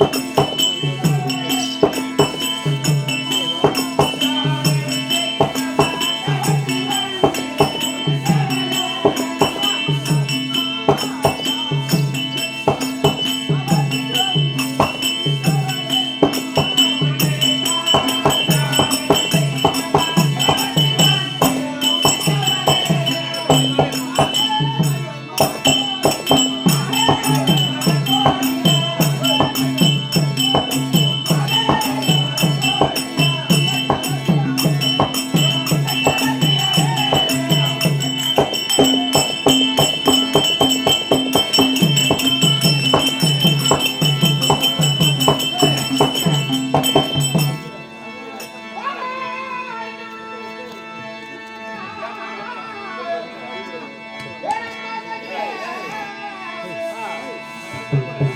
you. அம்மா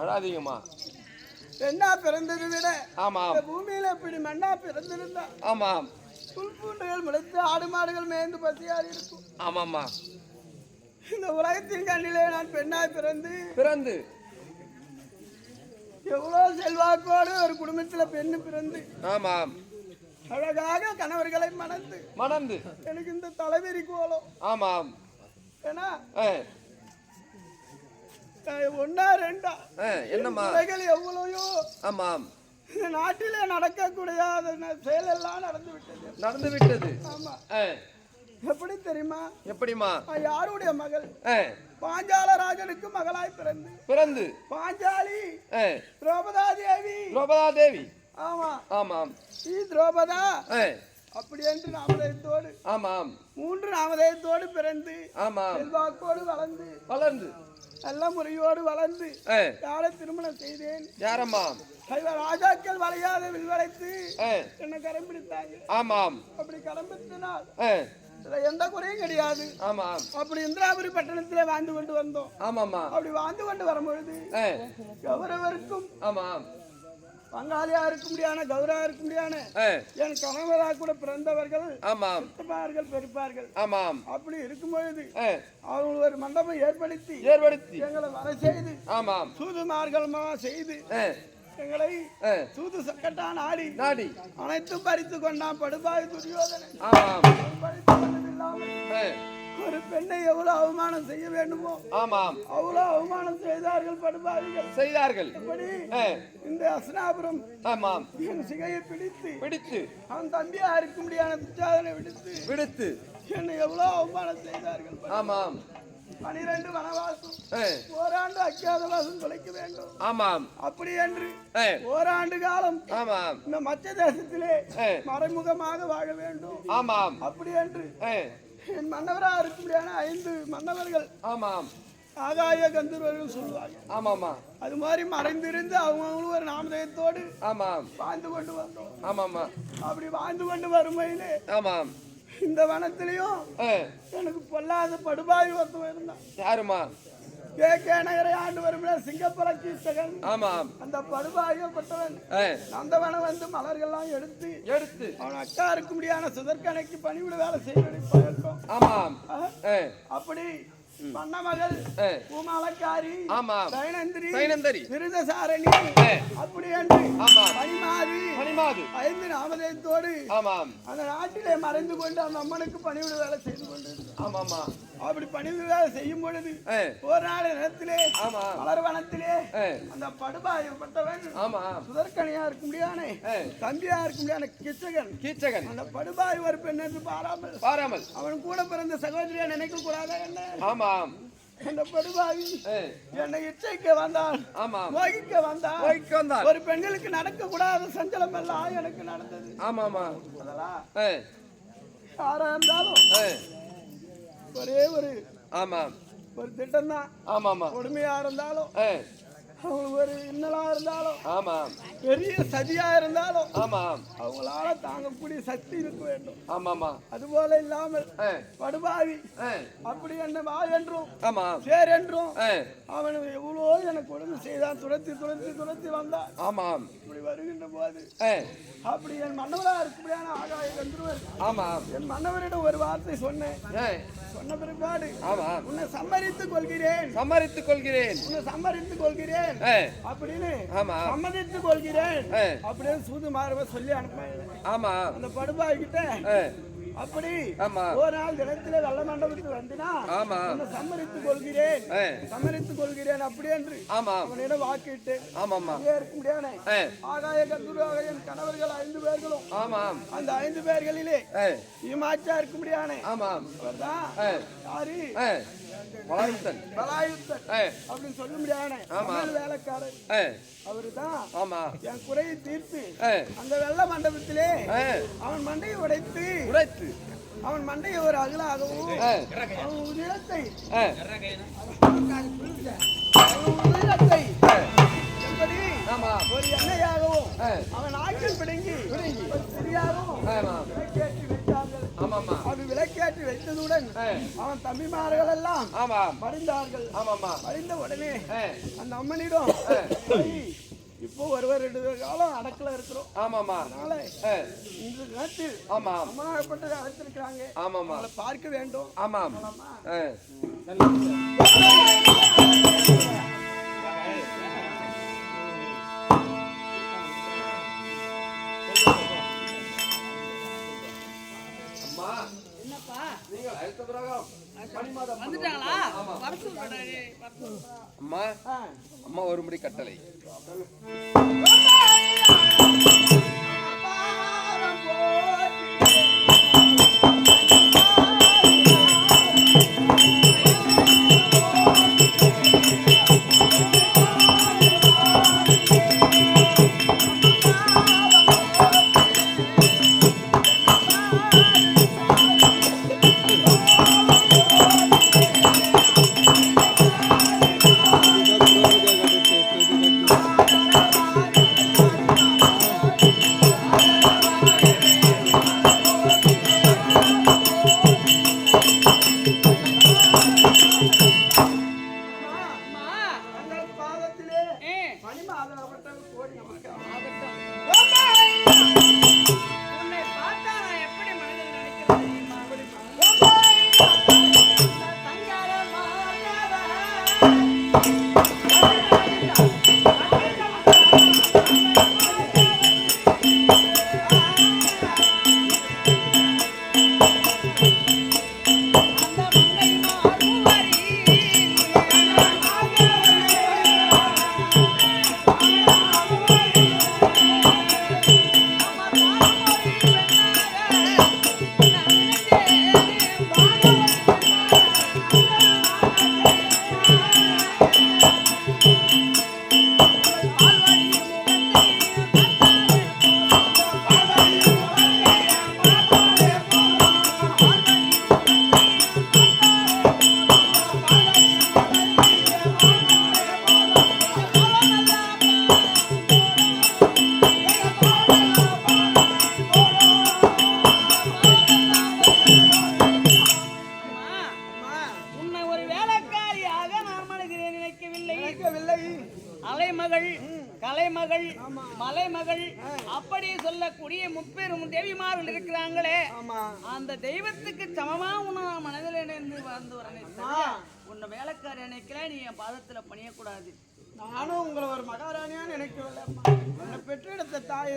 அழாதீங்கம்மா. பெண்ணா பிறந்ததை விட ஆமாம். இந்த பூமியில இப்படி மண்ணா பிறந்திருந்தா ஆமாம். புல் பூண்டுகள் முளைத்து ஆடு மாடுகள் மேய்ந்து பசியாரி இருக்கும். ஆமாம்மா. இந்த உலகத்தின் கண்ணிலே நான் பெண்ணாய் பிறந்து பிறந்து. எவ்வளோ செல்வாக்கோடு ஒரு குடும்பத்துல பெண்ணு பிறந்து ஆமாம். அழகாக கணவர்களை மணந்து மணந்து. எனக்கு இந்த தலைவிரி கோலம். ஆமாம். ஏன்னா ஒன்னா ரெண்டா? என்னம்மா? உலகில் எவ்வளவையோ ஆமாம். இந்த நாட்டிலே நடக்கக்கூடிய செயலெல்லாம் நடந்து விட்டது. நடந்து விட்டது. ஆமா. எப்படி தெரியுமா? எப்படிம்மா? நான் யாருடைய மகள்? பாஞ்சால ராஜனுக்கு மகளாய் பிறந்து. பிறந்து. பாஞ்சாலி திரௌபதா தேவி. திரௌபதா தேவி. ஆமா. ஆமாம். திரௌபதா. அப்படி என்று நாமதயத்தோடு ஆமாம். மூன்று நாமதயத்தோடு பிறந்து ஆமாம். செல்வாக்கோடு வளர்ந்து வளர்ந்து. நல்ல முறையோடு வளர்ந்து யாரை திருமணம் செய்தேன்? யாரம்மா சைவ ராஜாக்கள் வளையாத வில்வளைத்து என்னை கரம் பிடித்தாங்க ஆமாம். அப்படி கரம் பிடித்தனால் எந்த குறையும் கிடையாது. ஆமாம். அப்படி இந்திராபுரி பட்டணத்திலே வாழ்ந்து கொண்டு வந்தோம். ஆமாம்மா. அப்படி வாழ்ந்து கொண்டு வரும்பொழுது ஆ, கௌரவருக்கும் ஆமாம். பங்காளியா இருக்க முடியான கௌரவா இருக்க முடியான. என் கணவராக கூட பிறந்தவர்கள் ஆமாம். சித்தப்பார்கள் பெருப்பார்கள் ஆமாம். அப்படி இருக்கும் பொழுது ஆ, அவங்க ஒரு மண்டபம் ஏற்படுத்தி ஏற்படுத்தி. எங்களை வர செய்து ஆமாம். சூதுமார்களமா செய்து எங்களை சூது சக்கட்டான் ஆடி நாடி அனைத்தும் பறித்து கொண்டான் படுபாய் துரியோதனை ஆமாம். பறித்து கொண்டதில்லாமல் ஒரு பெண்ணை எவ்வளவு அவமானம் செய்ய வேண்டுமோ ஆமாம். அவ்வளவு அவமானம் செய்தார்கள் படுபாவிகள். செய்தார்கள். இப்படி இந்த அஸ்னாபுரம் ஆமாம். என் சிகையை பிடித்து பிடித்து. அவன் தம்பியா இருக்க முடியாத துச்சாதனை விடுத்து விடுத்து. என்னை எவ்வளவு அவமானம் செய்தார்கள் ஆமாம். பனிரெண்டு வனவாசம். ஓராண்டு அக்கியாதவாசம் தொலைக்க வேண்டும். ஆமாம். அப்படி என்று ஓராண்டு காலம் ஆமாம். இந்த மச்ச தேசத்திலே மறைமுகமாக வாழ வேண்டும். ஆமாம். அப்படி என்று என் மன்னவராக இருக்க முடியாத ஐந்து மன்னவர்கள் ஆமாம். ஆகாய கந்தர்வர்கள் சொல்லுவாங்க. ஆமாம்மா. அது மாதிரி மறைந்திருந்து அவங்களும் ஒரு நாமதயத்தோடு ஆமாம். வாழ்ந்து கொண்டு வந்தோம். ஆமாம்மா. அப்படி வாழ்ந்து கொண்டு வறுமையிலே ஆமாம். இந்த வனத்திலையும் எனக்கு பொல்லாத படுபாய் ஒருத்தன் இருந்தான். யாருமா கே கே நகரை ஆண்டு வரும் சிங்கப்பல கீர்த்தகன் ஆமாம். அந்த படுபாயப்பட்டவன் ஆ, நந்தவனம் வந்து மலர்கள்லாம் எடுத்து எடுத்து. அவன் அக்கா இருக்க முடியாத சுதற்கணைக்கு பணிவிட வேலை செய்வதை பழக்கம் ஆமாம். அப்படி பண்ண மகள் ஆ, பூமாலக்காரி ஆமாம். தைனந்திரி தைனந்தரி விருதசாரணி அப்படி என்று ஆமாம். பனிமாறி மணிமாது ஐந்து நாமதயத்தோடு ஆமாம். அந்த நாட்டிலே மறைந்து கொண்டு அந்த அம்மனுக்கு பணிவிட வேலை செய்து கொண்டு ஆமாம்மா அப்படி பணிவிட வேலை செய்யும் பொழுது ஒரு நாள் நேரத்திலே மலர் வனத்திலே அந்த படுபாயப்பட்டவன் ஆமாம் சுதற்கனியா இருக்க முடியானே தம்பியா இருக்க முடியாத கிச்சகன். கீச்சகன். அந்த படுபாய் ஒரு பெண் என்று பாராமல். பாராமல். அவன் கூட பிறந்த சகோதரியா நினைக்க கூடாதா என்ன? ஆமாம் படுபாவி ஆ, என்னை இச்சைக்க வந்தான் ஆமாம் மோகிக்க வந்தான். போய்க்கு வந்தார் ஒரு பெண்களுக்கு நடக்க கூடாத சஞ்சலம் எல்லாம் எனக்கு நடந்தது. ஆமாம்மா அதெல்லாம் ஆ, யாரா இருந்தாலும் ஒரே ஒரு ஆமாம். ஒரு திட்டம் தான் ஆமாம்மா கொடுமையா இருந்தாலும் அவங்களுக்கு ஒரு இன்னலா இருந்தாலும் ஆமாம் பெரிய சதியா இருந்தாலும் ஆமாம் அவங்களால தாங்கக்கூடிய சக்தி இருக்க வேண்டும். ஆமாம்மா அதுபோல இல்லாமல் ஆ, படுபாவி அப்படி என்ன வா என்றும் ஆமாம் சேர் என்றும் அவன் எவ்வளோ எனக்கு கொடுமை செய்தான் துரத்தி துரத்தி துரத்தி வந்தான். ஆமாம் இப்படி வருகின்ற போது அப்படி என் மன்னவரா இருக்கும்படியான ஆகாய கந்துருவர் ஆமாம் என் மன்னவரிடம் ஒரு வார்த்தை சொன்னேன். சொன்ன பிற்பாடு ஆமாம் உன்னை சம்மதித்துக் கொள்கிறேன். சம்மதித்துக் கொள்கிறேன். உன்னை சம்மதித்துக் கொள்கிறேன். ஆ, அப்படின்னு ஆமாம் சம்மதித்துக் கொள்கிறேன். அப்படின்னு சூது மாறுவ சொல்லி அனுப்ப ஆமாம் அந்த படுபாய் கிட்ட ஆ, அப்படி ஒரு நாள் தினத்திலே வெள்ள மண்டபத்துக்கு வந்தினா சம்மதித்துக் கொள்கிறேன். ஆ, சம்மதித்துக் கொள்கிறேன் அப்படி என்று அவனிடம் வாக்கிட்டு இருக்க முடியானே. ஆகாய கந்தூராக என் கணவர்கள் ஐந்து பேர்களும் ஆமாம் அந்த ஐந்து பேர்களிலே ஆ, ஈமாச்சா இருக்க முடியானே. ஆமாம் யாரு? ஆ, வளாயுத்தன் பலாயுத்தன் ஆ, அப்படின்னு சொல்ல முடியாதே ஆமா. தமிழ் வேலைக்காரர். ஆ, அவருதான் ஆமா. என் குறையை தீர்த்து ஆ, அந்த வெள்ள மண்டபத்திலே ஆ, அவன் மண்டையை உடைத்து உடைத்து. அவன் மண்டையை ஒரு அகலாகவும் அவன் உதிரத்தை உதிரத்தை ஆ, எப்படி ஆமாம் ஒரு எண்ணெயாகவும் அவன் ஆக்கில் பிடுங்கி ஒரு சிறியாகவும் அது விளக்கேற்றி வைத்ததுடன் அவன் தம்பிமார்கள் எல்லாம் ஆமாம் மடிந்தார்கள் ஆமாம்மா. மடிந்த உடனே அந்த அம்மனிடம் இப்போ ஒரு ஒரு ரெண்டு காலம் அடக்கல இருக்கிறோம். ஆமாம்மா. அதனால இன்று நேரத்தில் ஆமாம். அம்மனாகப்பட்டதை அழைத்திருக்கிறாங்க. அவளை பார்க்க வேண்டும். ஆமாம். போலாமா? வந்துட்டாங்களா. அம்மா. அம்மா ஒருபடி கட்டளை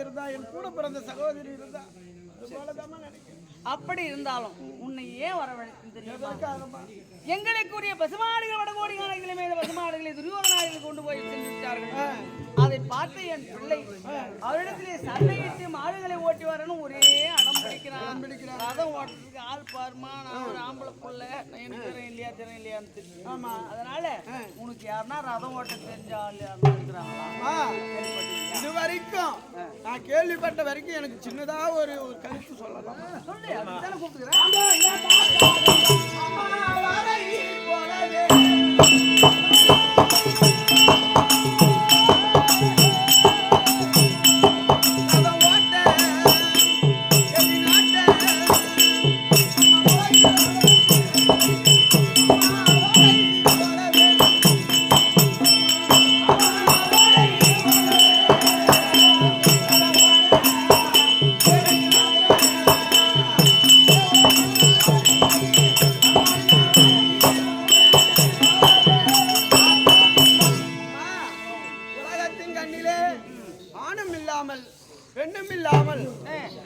இருந்தா என் கூட பிறந்த சகோதரி இருந்தா அப்படி இருந்தாலும் உன்னை ஏன் வரவழைக்கும் தெரியுமா? எங்களுக்குரிய பசுமாடுகள் வடகோடி காலங்களை மேல பசுமாடுகளை துரியோதனாரில் கொண்டு போய் சென்று விட்டார்கள். அதை பார்த்து என் பிள்ளை அவரிடத்திலே சண்டையிட்டு மாடுகளை ஓட்டி வரணும் ஒரே அடம் பிடிக்கிறான். ரதம் ஓட்டுறதுக்கு ஆள் பாருமா நான் ஒரு ஆம்பளை புள்ள நான் திறன் இல்லையா திறன் இல்லையான்னு ஆமா. அதனால உனக்கு யாருன்னா ரதம் ஓட்ட தெரிஞ்ச ஆள் இருக்கிறாங்களா? இது வரைக்கும் நான் கேள்விப்பட்ட வரைக்கும் எனக்கு சின்னதா ஒரு ஒரு கருத்து சொல்லலாம். சொல்லு அதுதானே கூப்பிட்டுக்கிறேன் あっ。இல்லாமல் பெண்ணும் இல்லாமல்.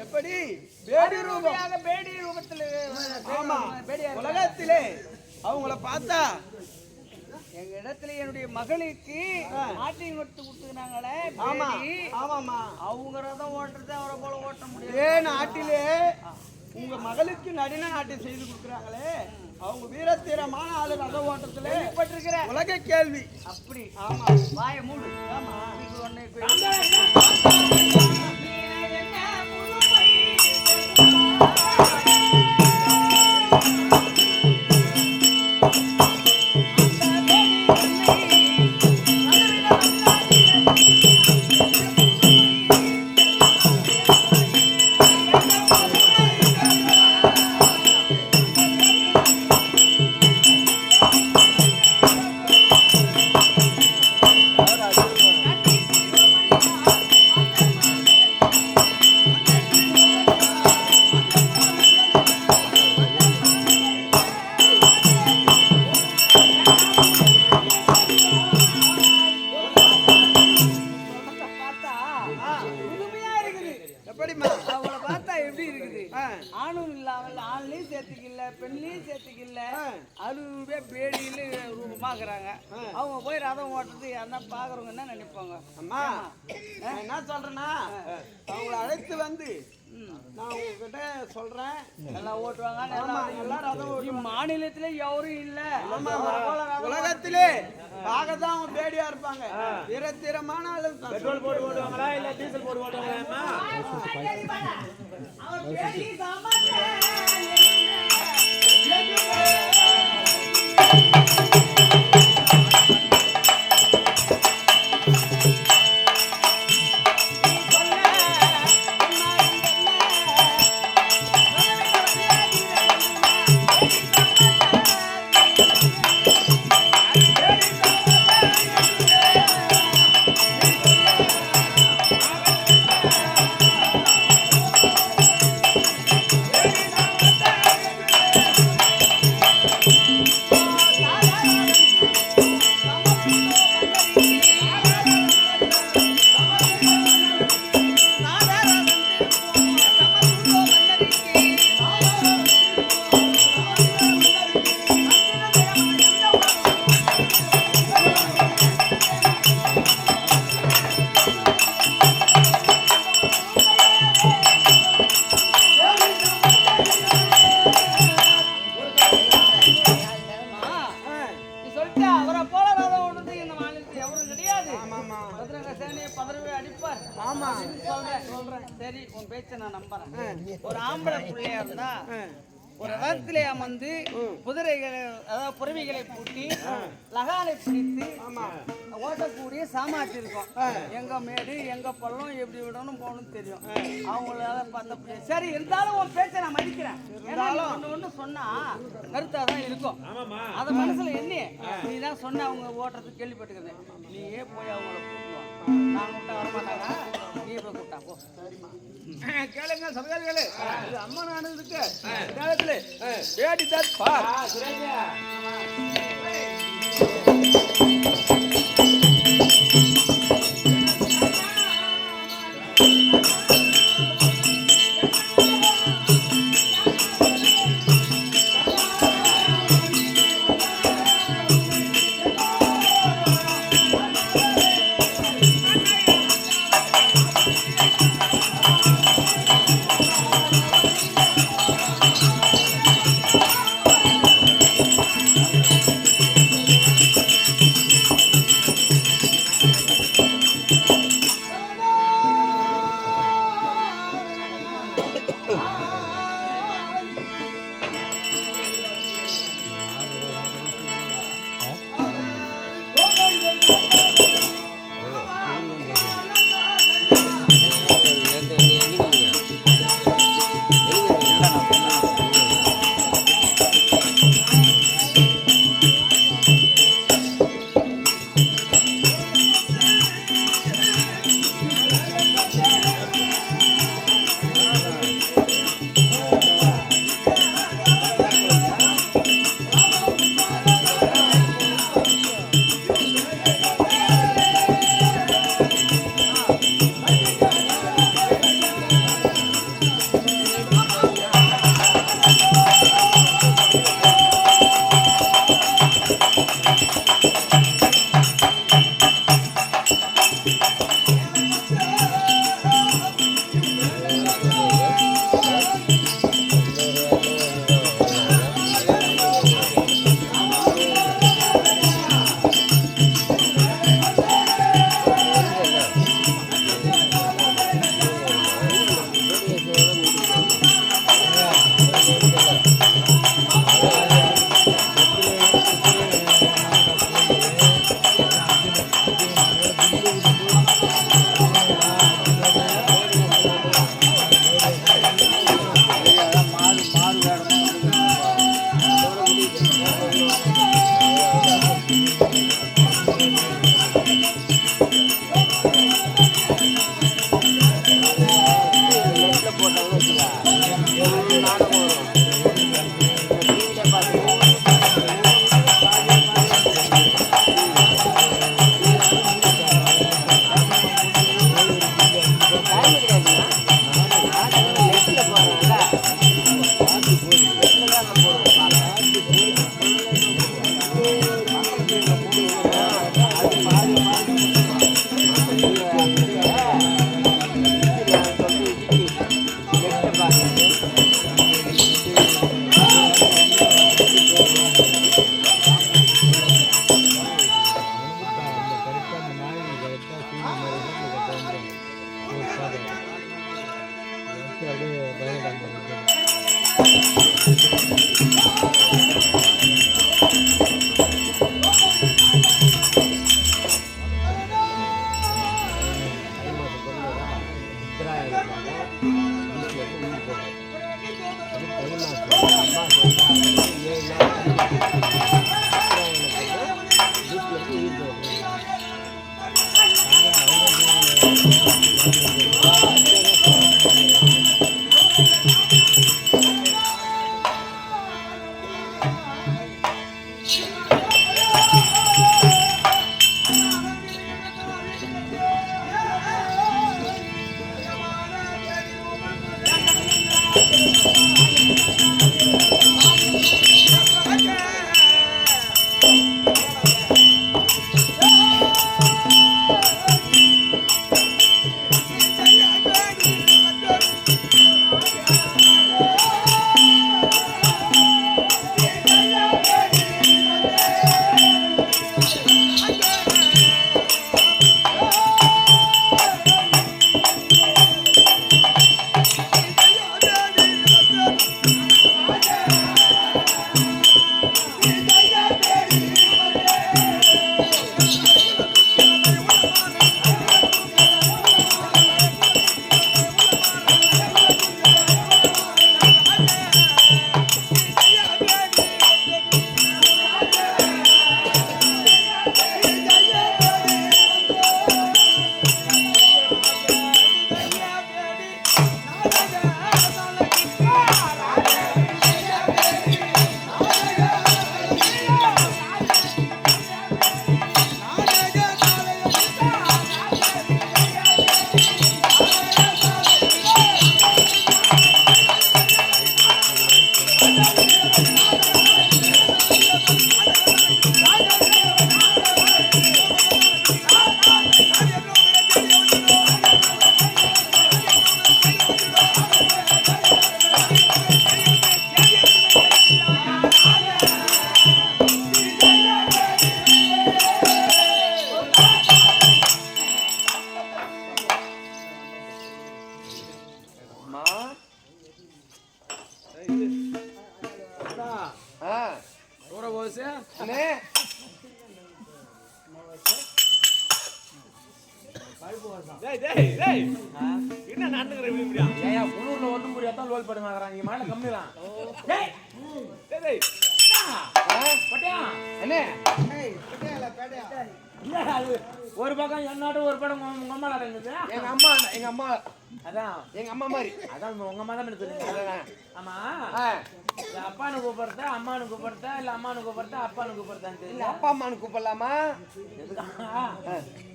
எப்படி? ரூபம். ரூபமாக பேடி ரூபத்தில் ஆமா. உலகத்திலே அவங்கள பார்த்தா எங்க இடத்துல என்னுடைய மகளுக்கு ஆட்டிங் எடுத்து கொடுத்துக்கிறாங்களே ஆமா. பேடி. ஆமாமா அவங்க ரதம் ஓட்டுறது அவரை போல ஓட்ட முடியாது. இதே நாட்டிலே உங்க மகளுக்கு நடின நாட்டியம் செய்து கொடுக்குறாங்களே. அவங்க வீரத்தீரமான ஆளு ரத ஓட்டத்திலே பட்டிருக்கிற உலக கேள்வி. அப்படி. ஆமா. வாய மூடு. ஆமா. இது ஒண்ணு இப்ப பெட்ரோல் போட்டு ஓடுவாங்களா இல்ல டீசல் போட்டு ஓடுவாங்களா அவர் பேடி சமத்த புறவிகளை பூட்டி லகாலை பிடித்து ஓட்டக்கூடிய சாமாட்டி இருக்கும் எங்க மேடு எங்க பள்ளம் எப்படி விடணும் போகணும் தெரியும். அவங்களால பார்த்த சரி இருந்தாலும் உன் பேச்சை நான் மதிக்கிறேன். நீ ஒண்ணு ஒண்ணு சொன்னா கருத்தா தான் இருக்கும். அத மனசுல எண்ணி. நீ தான் சொன்ன அவங்க ஓட்டுறதுக்கு கேள்விப்பட்டுக்கிறேன் நீயே போய் அவங்கள கூப்பிடுவான் நான் கூப்பிட்டா வரமாட்டாங்க நீ போய் கூப்பிட்டா போ. கேளுங்க சபையாளர்களே இது அம்மா நாடு இருக்கு. காலத்துல. அம்மானு கூப்பிடுறதா அப்பானு கூப்பிடுறதான்னு இல்ல தெரியல அப்பா அம்மான்னு கூப்பிடலாமா?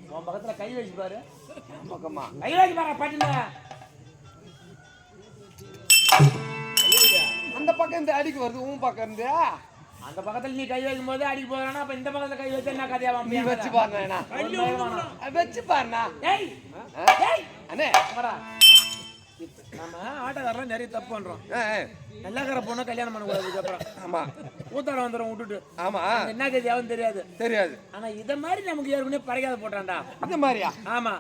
உன் பக்கத்துல கை வச்சு பாரு. பக்கமா? கை வச்சு பாரு பாட்டுல. அந்த பக்கம் இந்த அடிக்கு வருது உன் பக்கம் இருந்து? அந்த பக்கத்துல நீ கை வைக்கும் போது அடிக்க போறானா அப்ப இந்த பக்கத்துல கை வச்சு என்ன கதையா நீ வச்சு பாருண்ணா வச்சு பாருண்ணா. ஏய் அண்ணே. நம்ம ஆட்டக்காரெல்லாம் நிறைய தப்பு பண்றோம். நல்லாக்கிற பொண்ணை கல்யாணம் பண்ணக்கூடாது அப்புறம் ஆமா. ஊத்தாட வந்துடும் விட்டுட்டு. ஆமா. அது என்ன கதையாவும் தெரியாது. தெரியாது. ஆனா இத மாதிரி நமக்கு ஏற்கனவே படைக்காத போட்டான்டா. இந்த மாதிரியா? ஆமா.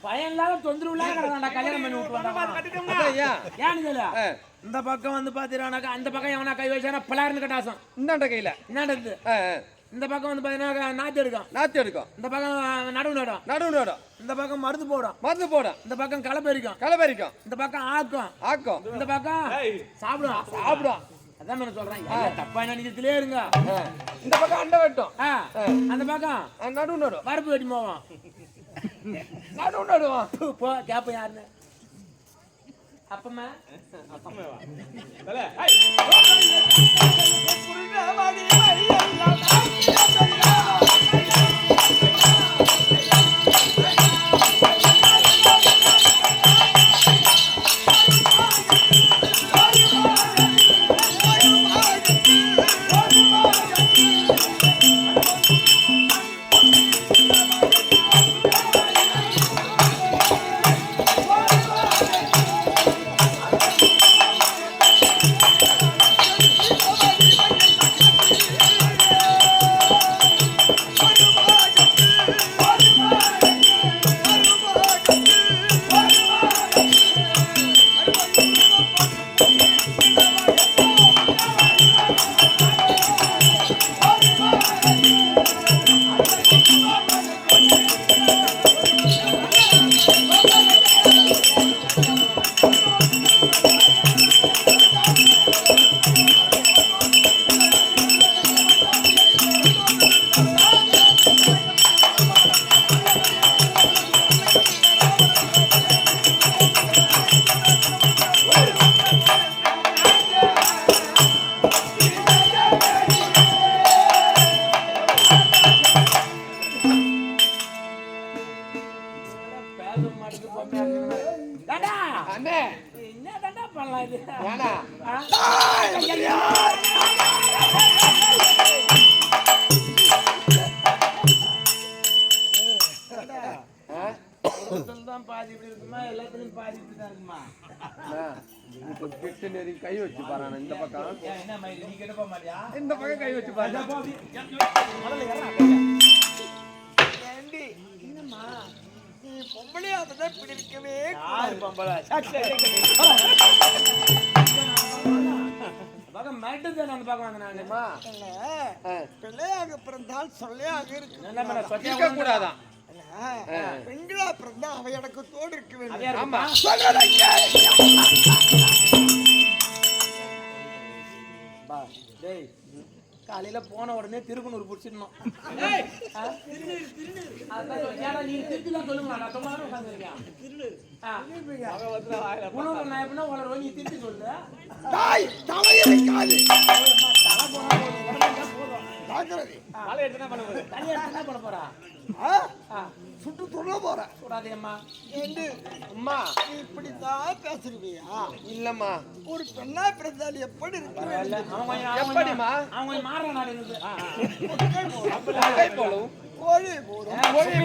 பையன் இல்லாத தொந்தரவு இல்லாத கிடந்தான்டா கல்யாணம் பண்ணி விட்டு வந்தாங்க அதான் ஏன்? ஏன்னு கேளு? இந்த பக்கம் வந்து பாத்தீங்கன்னாக்கா அந்த பக்கம் எவனா கை வச்சானா பிளார்னு கட்டாசம். இந்தாண்ட கையில. ஆ, இந்த பக்கம் வந்து பாத்தீங்கன்னா நாத்து எடுக்கும். நாத்து எடுக்கும். இந்த பக்கம் நடுவு நடும். நடுவு நடும். இந்த பக்கம் மருந்து போடும். மருந்து போடும். இந்த பக்கம் களைப்பெரிக்கும் களப்பறிக்கும். இந்த பக்கம் ஆக்கும். ஆக்கும். இந்த பக்கம் சாப்பிடும். சாப்பிடும். அதான் நான் சொல்றேன் எல்லாம் தப்பா நினைக்கிறதுலே இருங்க இந்த பக்கம் அண்டை வெட்டும் ஆ, அந்த பக்கம் ஆ, நடுவு நடும் பருப்பு வெட்டி போவோம் நடுவு நடுவான் போ கேப்ப யாருன்னு அப்பமா தல கை வச்சு பாரு இந்த பக்கம். இந்த பக்கம் கை வச்சு பாரு. பொம்பளையா பொம்பளை? பக்கம் மிரட்டுது அந்த பக்கம் வந்து நாங்க அம்மா, இல்ல ஆ, பிள்ளையாக பிறந்தால் சொல்லையாக இருக்க கூடாதான் பெண்களா பிறந்தா அவை எனக்கு தோடு இருக்க வேண்டும் டேய் காலையில போன உடனே திருக்குனூர் புடிச்சிடணும். தலை எடுத்து என்ன பண்ண போறா? சுட்டு துண போறேன் அம்மா ஏண்டி அம்மா நீ இப்படித்தான் பேசுறியா இல்லம்மா ஒரு பெண்ணா பிறந்தால் எப்படி இருக்க அவன் கொஞ்சம் மாறுற நாடு போலும் கோழி போலும்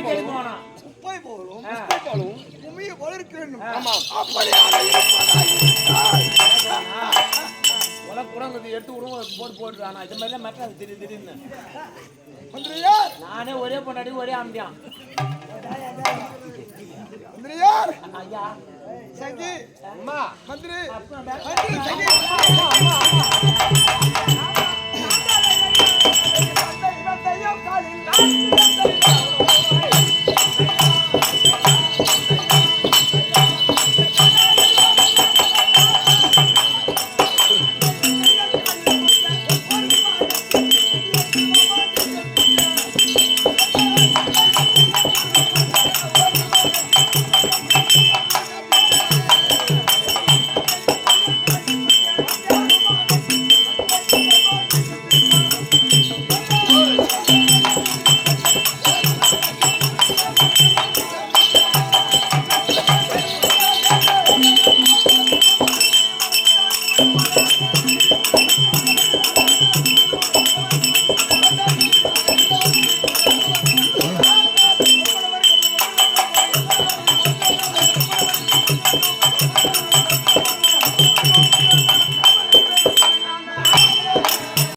கோழி போனா குப்பை போலும் கை போலும் கும்மிய போல இருக்க வேண்டும் இருப்பதா இருந்தால் உலக குரங்குது எடுத்து விடுவோம் போட்டு போட்டு ஆனா இது மாதிரி தான் மெட்ராஸ் திடீர் திடீர்னு நானே ஒரே பொண்டாடி ஒரே ஆம்பியான் மந்திரியார் ஐயா சகி அம்மா மந்திரி மந்திரி காலில்